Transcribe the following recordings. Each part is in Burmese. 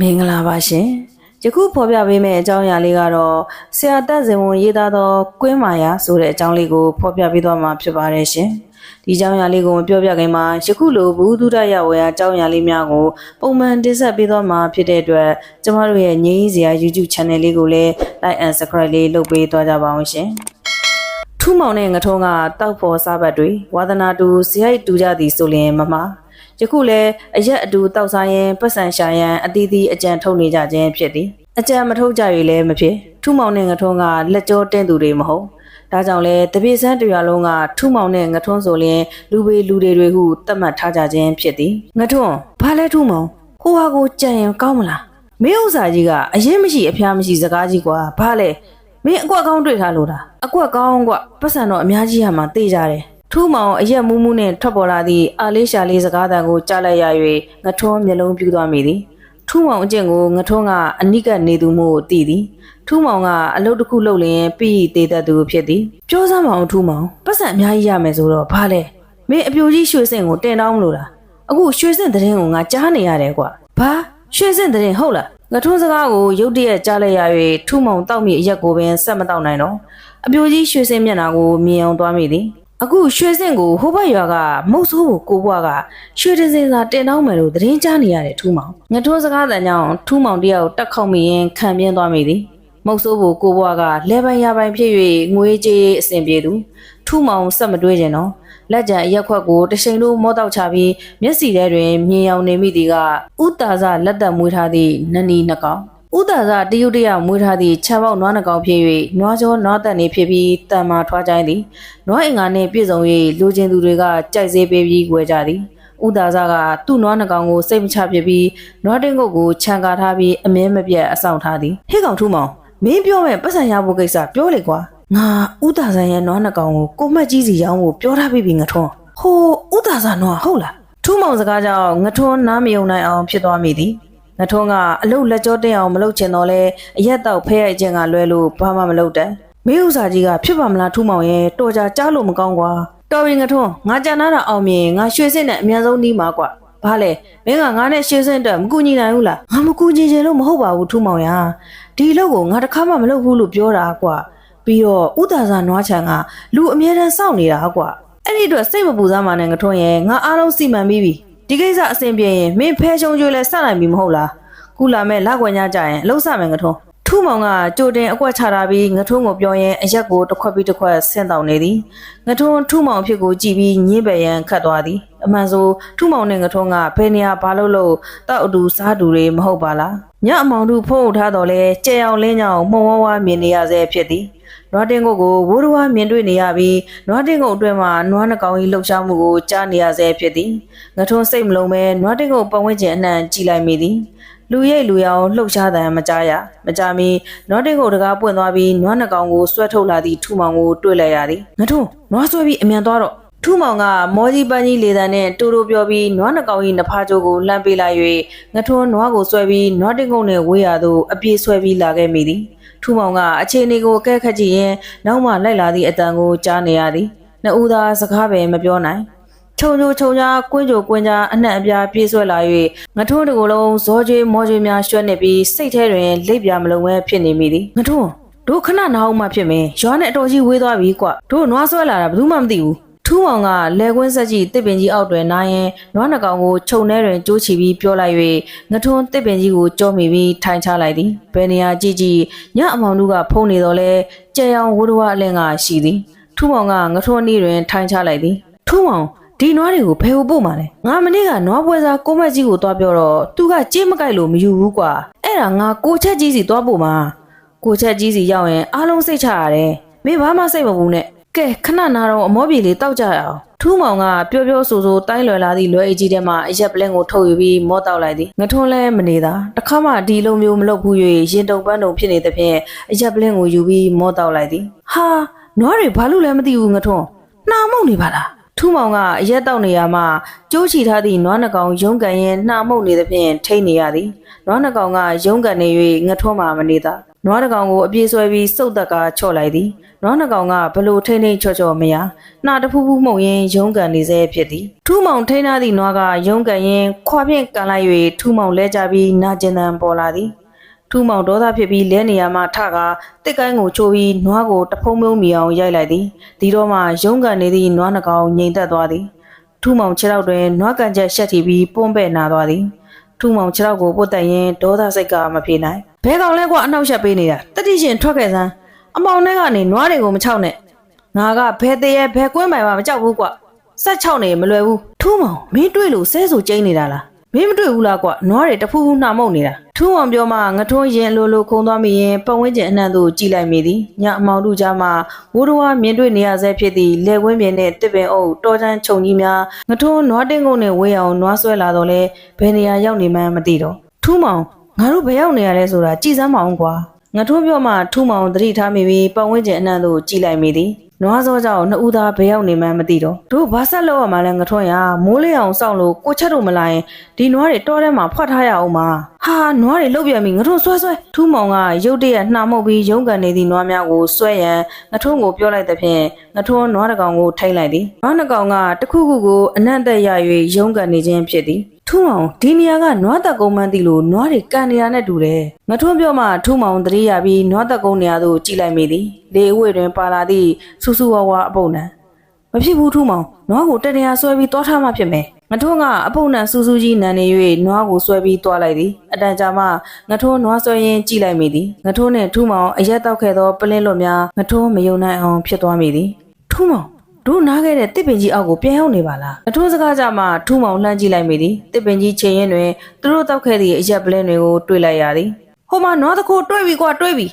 မင်္ဂလာပါရှင်ယခုဖော်ပြပေးမယ့်အကြောင်းအရာလေးကတော့ဆရာတက်စင်ဝန်ရေးသားသောကွင်းမာယာဆိုတဲ့အကြောင်းလေးကိုဖော်ပြပေးသွားမှာဖြစ်ပါတယ်ရှင်ဒီအကြောင်းအရာလေးကိုမပြောပြခင်မှာယခုလိုဘူးဒုဒရဝေအကြောင်းအရာလေးများကိုပုံမှန်တင်ဆက်ပေးသွားမှာဖြစ်တဲ့အတွက်ကျမတို့ရဲ့ငြိမ်းစရာ YouTube Channel လေးကိုလည်း Like and Subscribe လေးလုပ်ပေးသွားကြပါအောင်ရှင်ထူးမောင်နဲ့ငထုံးကတောက်ဖို့စားဘတ်တွေဝါသနာတူဇရိုက်တူကြသည်ဆိုလျင်မမှား ယခုလည်းအရက်အတူတောက်စားရင်ပတ်စံရှာရန်အတီးတီးအကြံထုတ်နေကြခြင်းဖြစ်သည်အကြံမထုတ်ကြ၍လည်းမဖြစ်ထူးမောင်နဲ့ငထွန်းကလက်ကြောတင်းသူတွေမဟုတ်ဒါကြောင့်လဲတပိစန်းတရွာလုံးကထူးမောင်နဲ့ငထွန်းဆိုရင်လူပေလူတွေတွေဟုသတ်မှတ်ထားကြခြင်းဖြစ်သည်ငထွန်းဘာလဲထူးမောင်ကိုဟာကိုကြံရင်ကောင်းမလားမင်းဥစ္စာကြီးကအရင်မရှိအဖျားမရှိစကားကြီးကွာဘာလဲမင်းအကွက်ကောင်းတွေ့ထားလို့လားအကွက်ကောင်းကွပတ်စံတော့အများကြီးဟာမှတေးကြတယ် ထူးမောင်အရက်မူးမူးနဲ့ထွက်ပေါ်လာသည့်အာလေးရှာလေးစကားတန်ကိုကြားလိုက်ရ၍ငထွန်းမျက်လုံးပြူသွားမိသည်ထူးမောင်အကျင့်ကိုငထွန်းကအနိကနေသူမို့သိသည်ထူးမောင်ကအလုပ်တစ်ခုလုပ်လျင်ပြီးတည်တတ်သူဖြစ်သည်ပြောစမ်းမအောင်ထူးမောင်ပတ်စံအများကြီးရမယ်ဆိုတော့ဘာလဲမင်းအပြိုကြီးရွှေစင်ကိုတင်တောင်းမလို့လားအခုရွှေစင်တဲ့ရင်ကိုငါကြားနေရတယ်ကွာဘာရွှေစင်တဲ့ရင်ဟုတ်လားငထွန်းစကားကိုရုတ်တရက်ကြားလိုက်ရ၍ထူးမောင်တောက်မိအရက်ကိုပင်ဆက်မတောက်နိုင်တော့အပြိုကြီးရွှေစင်မျက်နှာကိုမြင်အောင်သွားမိသည် အခုရွှေစင့်ကိုဟိုဘက်ရွာကမုတ်ဆိုးကိုကိုဘွားကရွှေတစင်စာတင်တောင်းမယ်လို့သတင်းကြားနေရတယ်ထူးမောင်ငထွန်းစကားတန်ကြောင့်ထူးမောင်တယောက်တက်ခောက်မိရင်ခံပြင်းသွားမိသည်မုတ်ဆိုးကိုကိုဘွားကလဲပိုင်ရပိုင်ဖြစ်၍ငွေကြေးအဆင်ပြေသူထူးမောင်ဆက်မတွေးကြတော့လက်ကြံအရက်ခွက်ကိုတရှိန်လိုမောတောက်ချပြီးမျက်စီထဲတွင်မြင်အောင်နေမိသည်ကဥတာဇလက်သက်မွေးထားသည့်နနီနှကောင် ဥဒါဇတရုတ်တရမွေးထားသည့်ခြံပေါက်နွားနှကောင်ဖြစ်၍နွားကျော်နွားတက်နေဖြစ်ပြီးတန်မာထွားကြိုင်းသည်နွားအင်္ဂါနှင့်ပြည့်စုံ၍လူချင်းသူတွေကကြိုက်စေးပေးပြီးဝယ်ကြသည်ဥဒါဇကသူ့နွားနှကောင်ကိုစိတ်မချဖြစ်ပြီးနွားတင်းကုတ်ကိုခြံကာထားပြီးအမြဲမပြတ်အဆောင်ထားသည်ဟေ့ကောင်ထူးမောင်မင်းပြောမဲ့ပတ်စံရဖို့ကိစ္စပြောလေကွာငါဥဒါဇရဲ့နွားနှကောင်ကိုကိုမက်ကြီးစီရောင်းဖို့ပြောထားပြီးပြီငထွန်းဟိုဥဒါဇနွားဟုတ်လားထူးမောင်စကားကြောင့်ငထွန်းနားမယုံနိုင်အောင်ဖြစ်သွားမိသည် ငထုံးကအလုတ်လက်ကြောတင်အောင်မလုပ်ချင်တော့လဲအရက်တော့ဖဲရိုက်ခြင်းကလွဲလို့ဘာမှမလုပ်တဲ့မင်းဥစားကြီးကဖြစ်ပါမလားထူးမောင်ရဲ့တော်ကြကြားလို့မကောင်းကွာတော်ပြီငထုံးငါကြံနာတာအောင်မြင်ငါရွှေစစ်နဲ့အမြန်ဆုံးနှီးမှာကွာဘာလဲမင်းကငါနဲ့ရွှေစစ်အတွက်မကူညီနိုင်ဘူးလားငါမကူညီချင်လို့မဟုတ်ပါဘူးထူးမောင်ရဒီအလုပ်ကိုငါတစ်ခါမှမလုပ်ဘူးလို့ပြောတာကွာပြီးတော့ဥဒါစာနွားချံကလူအမြဲတမ်းစောင့်နေတာကွာအဲ့ဒီအတွက်စိတ်မပူစားမှနဲ့ငထုံးရဲ့ငါအားလုံးစီမံပြီးပြီ ဒီကိစ္စအဆင်ပြေရင်မင်းဖဲရှုံးကျွေးလဲစနိုင်ပြီမဟုတ်လားခုလာမဲ့လက်ွယ်ညကြရင်အလုံးစမယ်ငထုံးထူးမောင်ကကြိုတင်အကွက်ချထားပြီးငထုံးကိုပြောရင်အရက်ကိုတစ်ခွက်ပြီးတစ်ခွက်ဆင့်တောင်နေသည်ငထုံးထူးမောင်ဖြစ်ကိုကြည့်ပြီးညင်းပယ်ရန်ခတ်သွားသည်အမှန်ဆိုထူးမောင်နဲ့ငထုံးကဘယ်နေရာဘာလို့လို့တောက်အတူစားတူတွေမဟုတ်ပါလားညအမောင်တို့ဖုံးထားတော့လဲကြဲအောင်လင်းကြောင်မှုံဝါးဝါမြင်နေရဆဲဖြစ်သည် နွားတင်းကုတ်ကိုဝိုးတော်ဝါမြင်တွေ့နေရပြီးနွားတင်းကုတ်အတွင်းမှာနွားနှကောင်ကြီးလှုပ်ရှားမှုကိုကြားနေရဆဲဖြစ်သည်ငထွန်းစိတ်မလုံးပဲနွားတင်းကုတ်ပတ်ဝန်းကျင်အနှံ့ကြည်လိုက်မိသည်လူရိတ်လူရောင်လှုပ်ရှားတဲ့မကြားရမကြမီနွားတင်းကုတ်တကားပွင့်သွားပြီးနွားနှကောင်ကိုဆွဲထုတ်လာသည့်ထူမောင်ကိုတွေ့လိုက်ရသည်ငထွန်းနွားဆွဲပြီးအမြန်သွားတော့ထူမောင်ကမောကြီးပန်းကြီးလေတံနဲ့တူတူပြောပြီးနွားနှကောင်ကြီးနဖားကြိုးကိုလှမ်းပေးလိုက်၍ငထွန်းနွားကိုဆွဲပြီးနွားတင်းကုတ်နဲ့ဝေးရသို့အပြေးဆွဲပြီးလာခဲ့မိသည် ထူမောင်ကအခြေအနေကိုအကဲခတ်ကြည့်ရင်နောက်မှလိုက်လာသည့်အတန်ကိုကြားနေရသည်နှစ်ဦးသာစကားပဲမပြောနိုင်ခြုံချိုခြုံကြားကွင်းကြိုကွင်းကြားအနှံ့အပြားပြေးဆွဲလာ၍ငထုံးတကူလုံးဇောကျွေးမောကျွေးများရွှဲနေပြီးစိတ်ထဲတွင်လိပ်ပြမလုံးဝဲဖြစ်နေမိသည်ငထုံးတို့ခဏနာအောင်မှဖြစ်မယ်ရွာနဲ့အတော်ကြီးဝေးသွားပြီကွတို့နွားဆွဲလာတာဘယ်သူမှမသိဘူး ထူးမောင်ကလဲကွင်းဆက်ကြီးတစ်ပင်ကြီးအောက်တွင်နားရင်နွားနှကောင်ကိုခြုံထဲတွင်ကျိုးချီပြီးပြောလိုက်၍ငထွန်းတစ်ပင်ကြီးကိုကြောမိပြီးထိုင်ချလိုက်သည်ဘယ်နေရာကြည့်ကြည့်ညအမောင်တို့ကဖုံးနေတော့လဲကြဲအောင်ဝဒဝအလင်းကရှိသည်ထူးမောင်ကငထွန်းအနီးတွင်ထိုင်ချလိုက်သည်ထူးမောင်ဒီနွားတွေကိုဘယ်ကိုပို့မှာလဲငါမနေ့ကနွားပွဲစားကိုမက်ကြီးကိုတွားပြောတော့သူကကြေးမကြိုက်လို့မယူဘူးကွာအဲ့ဒါငါကိုချက်ကြီးစီတွားပို့မှာကိုချက်ကြီးစီရောက်ရင်အားလုံးစိတ်ချရတယ်မင်းဘာမှစိတ်မပူနဲ့ ကဲခဏနာတော့အမောပြေလေးတောက်ကြရအောင်ထူးမောင်ကပျော်ပျော်ဆူဆူတိုင်းလွယ်လာသည့်လွယ်အိတ်ကြီးထဲမှာအရက်ပလင်းကိုထုတ်ယူပြီးမောတောက်လိုက်သည်ငထွန်းလဲမနေတာတခါမှဒီလိုမျိုးမလုပ်ဘူး၍ရင်တုံပန်းတုံဖြစ်နေသဖြင့်အရက်ပလင်းကိုယူပြီးမောတောက်လိုက်သည်ဟာနွားတွေဘာလို့လဲမသိဘူးငထွန်းနှာမုတ်နေပါလားထူးမောင်ကအရက်တောက်နေရမှကျိုးချီထားသည့်နွားနှကောင်ရုံးကန်ရင်နှာမုတ်နေသဖြင့်ထိတ်နေရသည်နွားနှကောင်ကရုံးကန်နေ၍ငထွန်းမှမနေသာ နွားတစ်ကောင်ကိုအပြေးဆွဲပြီးစုတ်တက်ကချော့လိုက်သည်နွားနှစ်ကောင်ကဘလို့ထိမ့်ထိမ့်ချော့ချော့မရနှာတစ်ဖူးဖူးမှုန်ရင်းရုံးကန်နေစေဖြစ်သည်ထူးမောင်ထိန်းထားသည့်နွားကရုံးကန်ရင်းခွာဖြင့်ကန်လိုက်၍ထူးမောင်လဲကြပြီးနာကျင်တံပေါ်လာသည်ထူးမောင်ဒေါသဖြစ်ပြီးလဲနေရမှထကာတစ်ကိုင်းကိုချိုးပြီးနွားကိုတဖုံမုံမီအောင်ရိုက်လိုက်သည်ဒီတော့မှရုံးကန်နေသည့်နွားနှကောင်ငြိမ်သက်သွားသည်ထူးမောင်ခြေထောက်တွင်နွားကန်ချက်ရှက်ထီပြီးပွန်းပဲ့နာသွားသည်ထူးမောင်ခြေထောက်ကိုပုတ်တက်ရင်ဒေါသစိတ်ကမပြေနိုင် ဘဲကောင်လဲကွာအနောက်ရှက်ပေးနေတာတတိရှင်ထွက်ခဲ့စမ်းအမောင်ထဲကနေနွားတွေကိုမချောက်နဲ့ငါကဘဲတရေဘဲကွင်းပိုင်မှမကြောက်ဘူးကွာဆက်ချောက်နေမလွယ်ဘူးထူးမောင်မင်းတွေ့လို့ဆဲဆိုကျိန်းနေတာလားမင်းမတွေ့ဘူးလားကွာနွားတွေတဖူးဖူးနှာမုတ်နေတာထူးအောင်ပြောမှငထွန်းရင်လိုလိုခုံသွားမိရင်ပတ်ဝန်းကျင်အနှံ့သို့ကြည်လိုက်မိသည်ညအမောင်တို့ကြားမှာဝိုးတော်ဝါမြင်တွေ့နေရဆဲဖြစ်သည့်လက်ဝင်းပြင်းနဲ့တစ်ပင်အုပ်တော်ချမ်းခြုံကြီးများငထွန်းနွားတင်းကုန်နဲ့ဝေးအောင်နွားဆွဲလာတော့လဲဘယ်နေရာရောက်နေမှန်းမသိတော့ထူးမောင် ငါတို့ဘယ်ရောက်နေရလဲဆိုတာကြည်စမ်းမအောင်ကွာငထွန်းပြောမှထူးမောင်သတိထားမိပြီးပတ်ဝန်းကျင်အနှံ့သို့ကြည်လိုက်မိသည်နွားစောကြောင့်နှစ်ဦးသားဘယ်ရောက်နေမှန်းမသိတော့တို့ဘာဆက်လောက်ရမှလဲငထွန်းရမိုးလေးအောင်စောင့်လို့ကိုချက်တို့မလာရင်ဒီနွားတွေတောထဲမှာဖွက်ထားရအောင်ပါဟာနွားတွေလုတ်ပြန်ပြီငထွန်းဆွဲဆွဲထူးမောင်ကရုတ်တရက်နှာမှုတ်ပြီးရုံးကန်နေသည့်နွားများကိုဆွဲရန်ငထွန်းကိုပြောလိုက်သဖြင့်ငထွန်းနွားတစ်ကောင်ကိုထိမ့်လိုက်သည်နွားနှစ်ကောင်ကတစ်ခုခုကိုအနံ့သက်ရ၍ရုံးကန်နေခြင်းဖြစ်သည် ထူးမောင်ဒီနေရာကနွားတက်ကုန်းမှန်းသိလို့နွားတွေကန်နေရနဲ့တူတယ်။ငထွန်းပြောမှထူးမောင်သတိရပြီးနွားတက်ကုန်းနေရာသို့ကြည့်လိုက်မိသည်။လေအဝိတွင်ပါလာသည့်စူးစူးဝါးဝါအပုပ်နံ။မဖြစ်ဘူးထူးမောင်နွားကိုတတရာဆွဲပြီးတောထားမှဖြစ်မယ်။ငထွန်းကအပုပ်နံစူးစူးကြီးနံနေ၍နွားကိုဆွဲပြီးတွားလိုက်သည်။အတန်ကြာမှငထွန်းနွားဆွဲရင်းကြည့်လိုက်မိသည်။ငထွန်းနှင့်ထူးမောင်အရက်တောက်ခဲ့သောပလင်းလွတ်များငထွန်းမယုံနိုင်အောင်ဖြစ်သွားမိသည်။ထူးမောင် တို့နားခဲ့တဲ့တစ်ပင်ကြီးအောက်ကိုပြန်ရောက်နေပါလားအထိုးစကားကြမှာထူးမောင်လှမ်းကြည့်လိုက်မိသည်တစ်ပင်ကြီးချိန်ရင်တွင်သူတို့တောက်ခဲ့သည့်အရက်ပလင်းတွေကိုတွေ့လိုက်ရသည်ဟိုမှာနွားတခိုးတွေ့ပြီကွာတွေ့ပြီ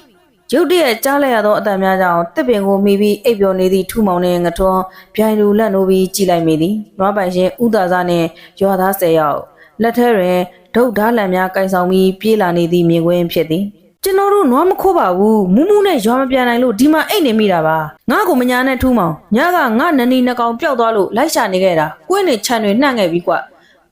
ရုတ်တရက်ကြားလိုက်ရသောအတန်များကြောင့်တစ်ပင်ကိုမိပြီးအိပ်ပျော်နေသည့်ထူးမောင်နှင့်ငထွန်းဗျိုင်လူလက်နိုးပြီးကြည့်လိုက်မိသည်နွားပိုင်ရှင်ဥသာစားနှင့်ရွာသား၁၀ယောက်လက်ထဲတွင်ဒုတ်ဓာတ်လံများကင်ဆောင်ပြီးပြေးလာနေသည့်မြင်ကွင်းဖြစ်သည် ကျွန်တော်တို့နွားမခိုးပါဘူးမူးမူးနဲ့ရွာမပြန်နိုင်လို့ဒီမှာအိတ်နေမိတာပါငါ့ကိုမညာနဲ့ထူးမောင်ညကငါနနီနှကောင်ပျောက်သွားလို့လိုက်ရှာနေခဲ့တာကွင်းနေခြံတွေနှံ့ခဲ့ပြီကွ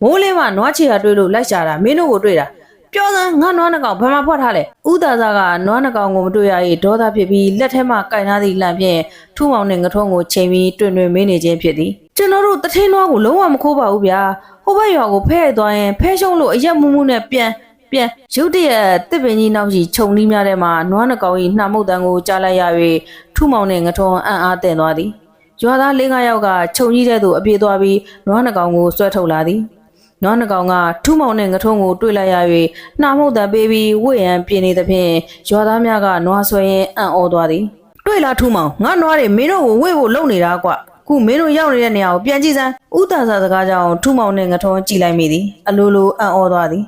မိုးလင်းမှနွားချီတာတွေ့လို့လိုက်ရှာတာမင်းတို့ကိုတွေ့တာပြောစမ်းငါနွားနှကောင်ဘယ်မှာဖွက်ထားလဲဥသာသာကနွားနှကောင်ကိုမတွေ့ရ၏ဒေါသဖြစ်ပြီးလက်ထဲမှာကင်ထားသည့်လံဖြင့်ထူးမောင်နဲ့ငထုံးကိုချိန်ပြီးတွင်တွင်မင်းနေခြင်းဖြစ်သည်ကျွန်တော်တို့တထင်းနွားကိုလုံးဝမခိုးပါဘူးဗျာဟိုဘက်ရွာကိုဖဲ့ရိုက်သွားရင်ဖဲရှုံးလို့အရက်မူးမူးနဲ့ပြန် ပြန်ရုတ်တရက်တစ်ပင်ကြီးနောက်ရှိခြုံနှီးများထဲမှာနွားနှကောင်၏နှာမုတ်တန်ကိုကြားလိုက်ရ၍ထူမောင်နှင့်ငထုံအံ့အားသင့်သွားသည်ရွာသား၄၅ယောက်ကခြုံကြီးတဲ့သို့အပြေးသွားပြီးနွားနှကောင်ကိုဆွဲထုတ်လာသည်နွားနှကောင်ကထူမောင်နှင့်ငထုံကိုတွေ့လိုက်ရ၍နှာမုတ်တန်ပေးပြီးဝိရန်ပြင်းနေသဖြင့်ရွာသားများကနွားဆွဲရင်းအံ့ဩသွားသည်တွေ့လားထူမောင်ငါနွားတွေမင်းတို့ကိုဝိဖို့လုံနေတာကွခုမင်းတို့ရောက်နေတဲ့နေရာကိုပြန်ကြည့်စမ်းဥတာစာစကားကြောင့်ထူမောင်နှင့်ငထုံကြည့်လိုက်မိသည်အလိုလိုအံ့ဩသွားသည်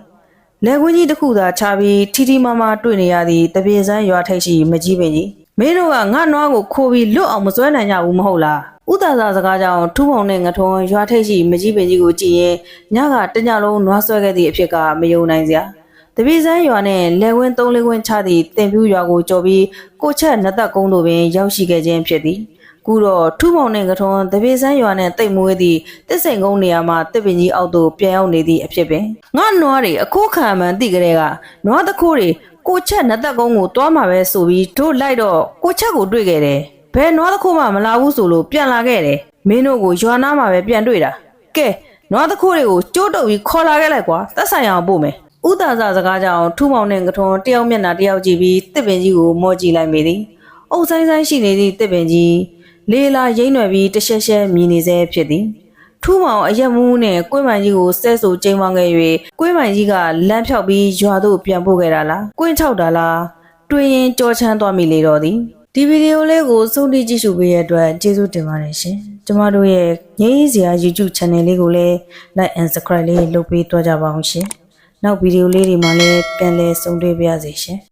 လက်ကွင်းကြီးတစ်ခုသာချပြီးထီထီမာမာတွေ့နေရသည့်တပြေစမ်းရွာထိပ်ရှိမကြီးပင်ကြီးမင်းတို့ကငါနွားကိုခိုးပြီးလွတ်အောင်မစွဲနိုင်ကြဘူးမဟုတ်လားဥတာသာစကားကြောင့်ထူးပုံနဲ့ငထုံရွာထိပ်ရှိမကြီးပင်ကြီးကိုကြည့်ရင်ညကတညလုံးနွားဆွဲခဲ့သည့်အဖြစ်ကမယုံနိုင်စရာတပြေစမ်းရွာနဲ့လက်ကွင်းသုံးလေးကွင်းချသည့်တင်ပြူရွာကိုကြော်ပြီးကိုချက်နတ်သက်ကုန်းတို့ပင်ရောက်ရှိခဲ့ခြင်းဖြစ်သည် ကူတော့ထူးမောင်နဲ့ကထွန်းတပေဆန်းရွာနဲ့တိတ်မွေးသည့်တစ်စိန်ကုန်းနေရာမှာတစ်ပင်ကြီးအောက်သို့ပြန်ရောက်နေသည့်အဖြစ်ပင်ငါနွားတွေအခိုးခံမှန်သိကြတဲ့ကနွားတခိုးတွေကိုချက်နတ်သက်ကုန်းကိုတွားမှာပဲဆိုပြီးတို့လိုက်တော့ကိုချက်ကိုတွေ့ခဲ့တယ်ဘယ်နွားတခိုးမှမလာဘူးဆိုလို့ပြန်လာခဲ့တယ်မင်းတို့ကိုရွာနာမှာပဲပြန်တွေ့တာကဲနွားတခိုးတွေကိုကျိုးတုပ်ပြီးခေါ်လာခဲ့လိုက်ကွာသက်ဆိုင်အောင်ပို့မယ်ဥတာစာစကားကြောင့်ထူးမောင်နဲ့ကထွန်းတယောက်မျက်နှာတယောက်ကြည့်ပြီးတစ်ပင်ကြီးကိုမော့ကြည့်လိုက်မိသည်အုပ်ဆိုင်ဆိုင်ရှိနေသည့်တစ်ပင်ကြီး လေလာရိမ့်နွယ်ပြီးတရှက်ရှက်မြည်နေစေဖြစ်သည်ထူးမောင်အရက်မူးနဲ့ကွင်းမိုင်ကြီးကိုဆဲဆူကျိန်းဝန်းခဲ့၍ကွင်းမိုင်ကြီးကလမ်းဖြောက်ပြီးရွာသို့ပြန်ပို့ခဲ့တာလားကွင်းချောက်တာလားတွေးရင်ကြောချမ်းသွားမိလေတော့သည်ဒီဗီဒီယိုလေးကိုစုံတိကြည့်ရှုပေးရတဲ့အတွက်ကျေးဇူးတင်ပါတယ်ရှင်ကျမတို့ရဲ့ငြိမ်းစရာ YouTube channel လေးကိုလည်း like and subscribe လေးလုပ်ပေးသွားကြပါအောင်ရှင်နောက်ဗီဒီယိုလေးတွေမှာလည်းပြန်လည်ဆုံတွေ့ပါရစေရှင်